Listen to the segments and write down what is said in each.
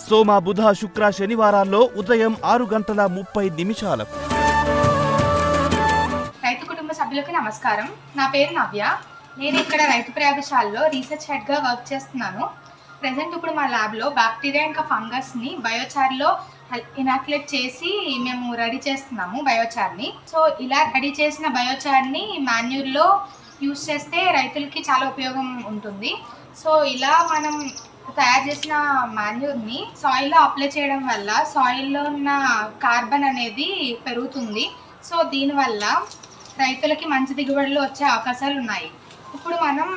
సోమ బుధ శుక్ర శనివారాల్లో ఉదయం ఆరు గంటల ముప్పై నిమిషాలకు. రైతు కుటుంబ సభ్యులకు నమస్కారం. నా పేరు నవ్య. నేను ఇక్కడ రైతు ప్రయోగశాలలో రీసెర్చ్ హెడ్గా వర్క్ చేస్తున్నాను. ప్రజెంట్ ఇప్పుడు మా ల్యాబ్లో బ్యాక్టీరియా ఇంకా ఫంగస్ని బయోచార్లో ఇనాక్యులేట్ చేసి మేము రెడీ చేస్తున్నాము బయోచార్ని. సో ఇలా రెడీ చేసిన బయోచార్ని మాన్యూర్లో యూస్ చేస్తే రైతులకి చాలా ఉపయోగం ఉంటుంది. సో ఇలా మనం తయారు చేసిన మాన్యూర్ని సాయిల్లో అప్లై చేయడం వల్ల సాయిల్లో ఉన్న కార్బన్ అనేది పెరుగుతుంది. సో దీనివల్ల రైతులకి మంచి దిగుబడులు వచ్చే అవకాశాలు ఉన్నాయి. ఇప్పుడు మనం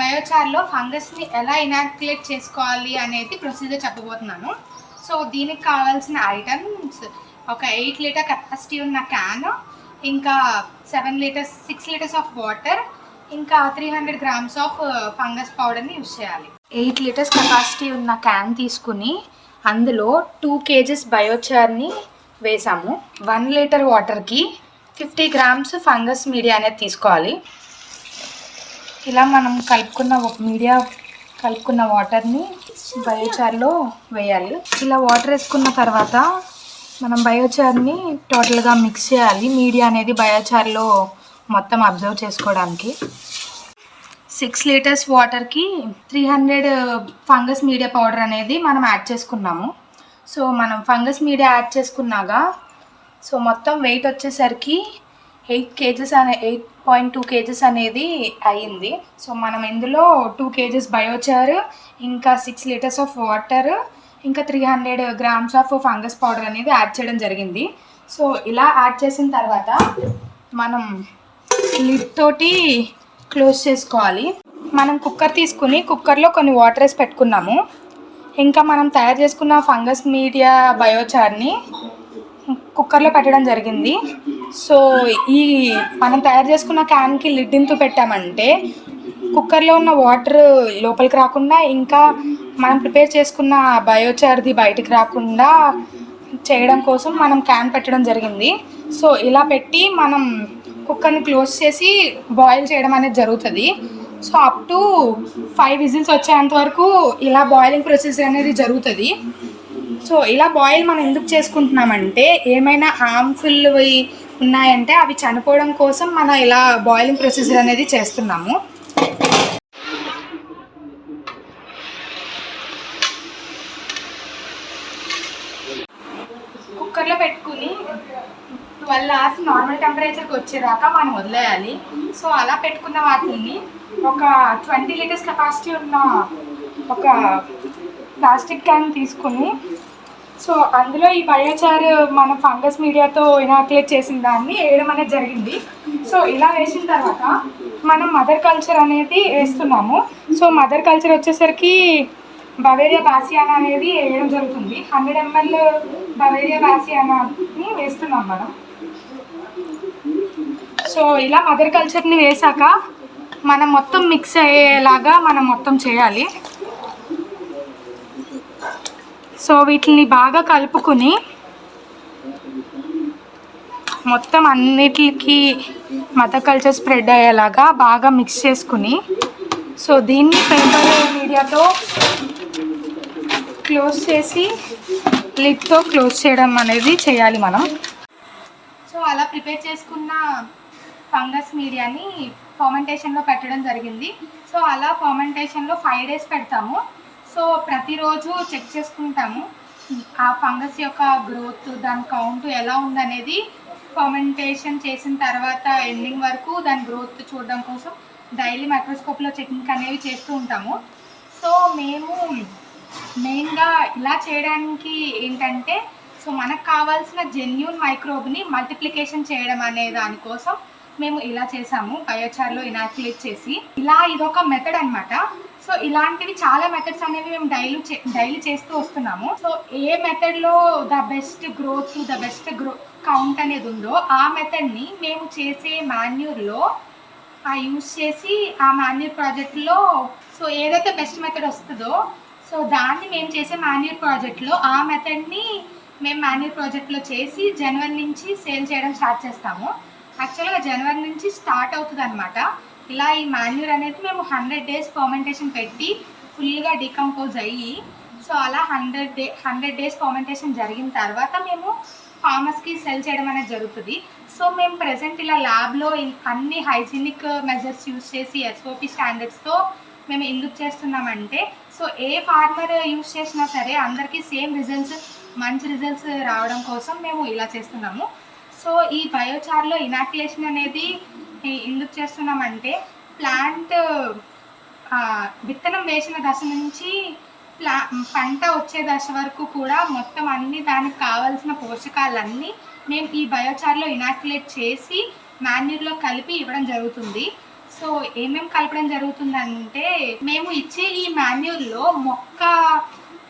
బయోచార్లో ఫంగస్ని ఎలా ఇనాక్యులేట్ చేసుకోవాలి అనేది ప్రొసీజర్ చెప్పబోతున్నాను. సో దీనికి కావాల్సిన ఐటమ్స్ ఒక ఎయిట్ లీటర్ కెపాసిటీ ఉన్న క్యాన్ ఇంకా seven litres six litres of water ఇంకా three hundred grams of fungus పౌడర్ని యూజ్ చేయాలి. ఎయిట్ లీటర్స్ కెపాసిటీ ఉన్న క్యాన్ తీసుకుని అందులో టూ కేజెస్ బయోచార్ని వేసాము. వన్ లీటర్ వాటర్కి ఫిఫ్టీ గ్రామ్స్ ఫంగస్ మీడియా అనేది తీసుకోవాలి. ఇలా మనం కలుపుకున్న మీడియా కలుపుకున్న వాటర్ని బయోచార్లో వేయాలి. ఇలా వాటర్ వేసుకున్న తర్వాత మనం బయోచార్ని టోటల్గా మిక్స్ చేయాలి. మీడియా అనేది బయోచార్లో మొత్తం అబ్జర్వ్ చేసుకోవడానికి. సిక్స్ లీటర్స్ వాటర్కి three hundred fungus media powder అనేది మనం యాడ్ చేసుకున్నాము. సో మనం ఫంగస్ మీడియా యాడ్ చేసుకున్నాక సో మొత్తం వెయిట్ వచ్చేసరికి ఎయిట్ కేజెస్ అనే ఎయిట్ పాయింట్ టూ కేజెస్ అనేది అయ్యింది. సో మనం ఇందులో టూ కేజెస్ బయోచార్ ఇంకా సిక్స్ లీటర్స్ ఆఫ్ వాటర్ ఇంకా three hundred grams of fungus powder అనేది యాడ్ చేయడం జరిగింది. సో ఇలా యాడ్ చేసిన తర్వాత మనం లిడ్ తోటి క్లోజ్ చేసుకోవాలి. మనం కుక్కర్ తీసుకుని కుక్కర్లో కొన్ని వాటర్ వేసి పెట్టుకున్నాము. ఇంకా మనం తయారు చేసుకున్న ఫంగస్ మీడియా బయోచార్ని కుక్కర్లో పెట్టడం జరిగింది. సో ఈ మనం తయారు చేసుకున్న క్యాన్కి లిడ్ పెట్టామంటే కుక్కర్లో ఉన్న వాటర్ లోపలికి రాకుండా ఇంకా మనం ప్రిపేర్ చేసుకున్న బయోచార్ది బయటికి రాకుండా చేయడం కోసం మనం క్యాన్ పెట్టడం జరిగింది. సో ఇలా పెట్టి మనం కుక్కర్ని క్లోజ్ చేసి బాయిల్ చేయడం అనేది జరుగుతుంది. So up to five whistles వచ్చేంత వరకు ఇలా బాయిలింగ్ ప్రొసెస్ అనేది జరుగుతుంది. సో ఇలా బాయిల్ మనం ఎందుకు చేసుకుంటున్నామంటే ఏమైనా హార్మ్ఫుల్ ఉన్నాయంటే అవి చనిపోవడం కోసం మనం ఇలా బాయిలింగ్ ప్రొసీజర్ అనేది చేస్తున్నాము. నార్మల్ టెంపరేచర్కి వచ్చేదాకా మనం వదిలేయాలి. సో అలా పెట్టుకున్న వాటిని ఒక ట్వంటీ లీటర్స్ కెపాసిటీ ఉన్న ఒక ప్లాస్టిక్ క్యాన్ తీసుకుని సో అందులో ఈ బయోచార్ మన ఫంగస్ మీడియాతో ఇనాక్యులేట్ చేసిన దాన్ని వేయడం అనేది జరిగింది. సో ఇలా వేసిన తర్వాత మనం మదర్ కల్చర్ అనేది వేస్తున్నాము. సో మదర్ కల్చర్ వచ్చేసరికి బవేరియా బాసియానా అనేది వేయడం జరుగుతుంది. హండ్రెడ్ ఎంఎల్ బవేరియా బాసియానాని వేస్తున్నాం మనం. సో ఇలా మదర్ కల్చర్ని వేసాక మనం మొత్తం మిక్స్ అయ్యేలాగా మనం మొత్తం చేయాలి. సో వీటిని బాగా కలుపుకుని మొత్తం అన్నిటికి మదర్ కల్చర్ స్ప్రెడ్ అయ్యేలాగా బాగా మిక్స్ చేసుకుని సో దీన్ని పేపర్ మీడియాతో క్లోజ్ చేసి లిడ్తో క్లోజ్ చేయడం అనేది చేయాలి మనం. అలా ప్రిపేర్ చేసుకున్న ఫంగస్ మీడియాని ఫర్మెంటేషన్లో పెట్టడం జరిగింది. సో అలా ఫర్మెంటేషన్లో ఫైవ్ డేస్ పెడతాము. సో ప్రతిరోజు చెక్ చేసుకుంటాము ఆ ఫంగస్ యొక్క గ్రోత్ దాని కౌంట్ ఎలా ఉందనేది ఫర్మెంటేషన్ చేసిన తర్వాత ఎండింగ్ వరకు దాని గ్రోత్ చూడడం కోసం డైలీ మైక్రోస్కోప్లో చెకింగ్ అనేవి చేస్తూ ఉంటాము. సో మేము మెయిన్గా ఇలా చేయడానికి ఏంటంటే సో మనకు కావాల్సిన జెన్యున్ మైక్రోబ్ని మల్టిప్లికేషన్ చేయడం అనే దానికోసం మేము ఇలా చేసాము బయోచార్లో ఇనాక్యులేట్ చేసి. ఇలా ఇదొక మెథడ్ అన్నమాట. సో ఇలాంటివి చాలా మెథడ్స్ అనేవి మేము డైలీ డైలీ చేస్తూ వస్తున్నాము. సో ఏ మెథడ్లో the best growth the best grow count అనేది ఉందో ఆ మెథడ్ని మేము చేసే మాన్యూర్లో ఆ యూస్ చేసి ఆ మాన్యూర్ ప్రాజెక్ట్లో సో ఏదైతే బెస్ట్ మెథడ్ వస్తుందో సో దాన్ని మేము చేసే మాన్యూర్ ప్రాజెక్ట్లో ఆ మెథడ్ని మేము మాన్యువల్ ప్రాజెక్ట్లో చేసి జనవరి నుంచి సేల్ చేయడం స్టార్ట్ చేస్తాము. యాక్చువల్గా జనవరి నుంచి స్టార్ట్ అవుతుంది అనమాట ఇలా ఈ మాన్యూర్ అనేది మేము హండ్రెడ్ డేస్ ఫర్మెంటేషన్ పెట్టి ఫుల్గా డికంపోజ్ అయ్యి సో అలా hundred day hundred days fermentation జరిగిన తర్వాత మేము ఫార్మర్స్కి సెల్ చేయడం అనేది జరుగుతుంది. సో మేము ప్రజెంట్ ఇలా ల్యాబ్లో అన్ని హైజీనిక్ మెజర్స్ యూజ్ చేసి ఎస్ఓపి స్టాండర్డ్స్తో మేము ఎందుకు చేస్తున్నామంటే సో ఏ ఫార్మర్ యూస్ చేసినా సరే అందరికీ సేమ్ రిజల్ట్స్ మంచి రిజల్ట్స్ రావడం కోసం మేము ఇలా చేస్తున్నాము. సో ఈ బయోచార్లో ఇనాక్యులేషన్ అనేది ఎందుకు చేస్తున్నామంటే ప్లాంట్ విత్తనం వేసిన దశ నుంచి ప్లా పంట వచ్చే దశ వరకు కూడా మొత్తం అన్ని దానికి కావాల్సిన పోషకాలన్నీ మేము ఈ బయోచార్లో ఇనాక్యులేట్ చేసి మాన్యూర్లో కలిపి ఇవ్వడం జరుగుతుంది. సో ఏమేం కలపడం జరుగుతుందంటే మేము ఇచ్చే ఈ మాన్యూర్లో మొక్క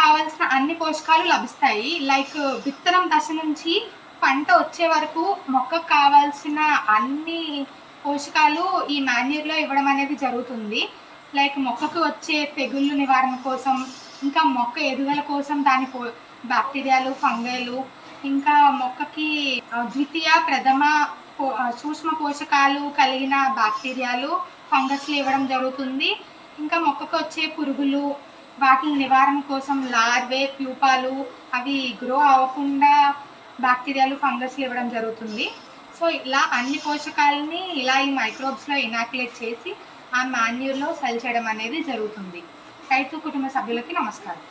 కావాల్సిన అన్ని పోషకాలు లభిస్తాయి. లైక్ విత్తనం దశ నుంచి పంట వచ్చే వరకు మొక్కకు కావాల్సిన అన్ని పోషకాలు ఈ మాన్యూర్లో ఇవ్వడం అనేది జరుగుతుంది. లైక్ మొక్కకు వచ్చే తెగుళ్ళు నివారణ కోసం ఇంకా మొక్క ఎదుగుదల కోసం దాని పో బ్యాక్టీరియాలు ఫంగైలు ఇంకా మొక్కకి ద్వితీయ ప్రథమ సూక్ష్మ పోషకాలు కలిగిన బ్యాక్టీరియాలు ఫంగస్లు ఇవ్వడం జరుగుతుంది. ఇంకా మొక్కకు వచ్చే పురుగులు వాటి నివారణ కోసం లార్వే ప్యూపాలు అవి గ్రో అవ్వకుండా బ్యాక్టీరియాలు ఫంగస్లు ఇవ్వడం జరుగుతుంది. సో ఇలా అన్ని పోషకాలని ఇలా ఈ మైక్రోబ్స్లో ఇనాక్యులేట్ చేసి ఆ మాన్యూర్లో సెల్ చేయడం అనేది జరుగుతుంది. రైతు కుటుంబ సభ్యులకి నమస్కారం.